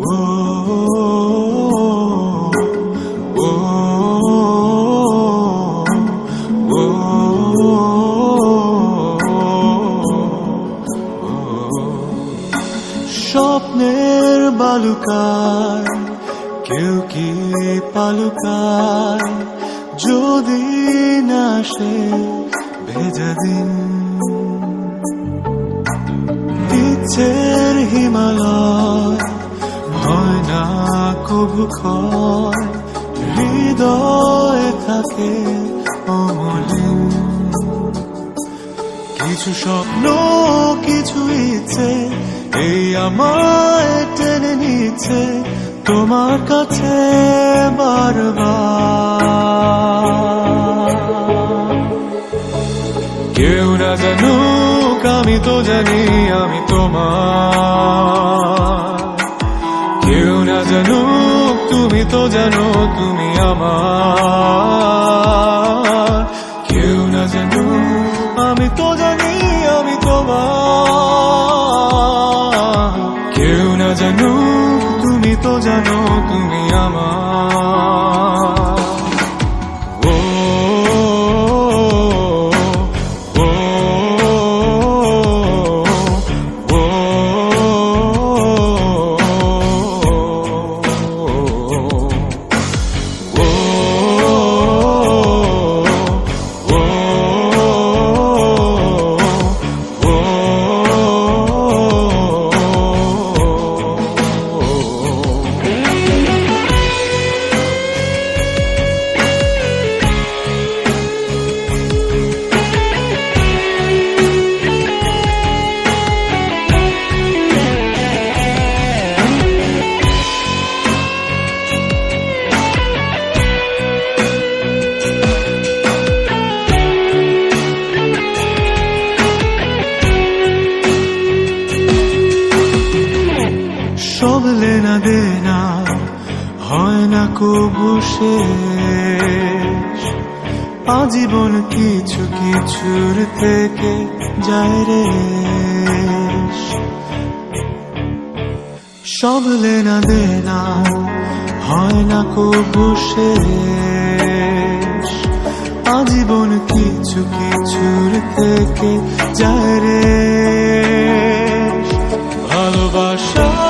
স্বপ্নের বালুকায় কেউ কি পালুকায় যদি না সে ভেজা দিন। ইচ্ছের হিমালয় না কবু ক্ষয়, হৃদয় থাকে অমলিন। কিছু স্বপ্ন, কিছু ইচ্ছে, এই আমায় টেনে নিচ্ছে তোমার কাছে বারবার। কেউ না জানুক, আমি তো জানি আমি তোমার। কেউ না জানো তুমি তো জানো তুমি আমার। কেউ না জানো আমি তো জানি আমি তোমার। কেউ না জানো তুমি তো জানো তুমি আমার। সব লেনা দেনা হয় না কবু শেষ। আজীবন কিছু কিছুর থেকে যায় রে। সব লেনা দেনা হয় না কবু শেষ। আজীবন কিছু কিছুর থেকে যায় রে। ভালোবাসা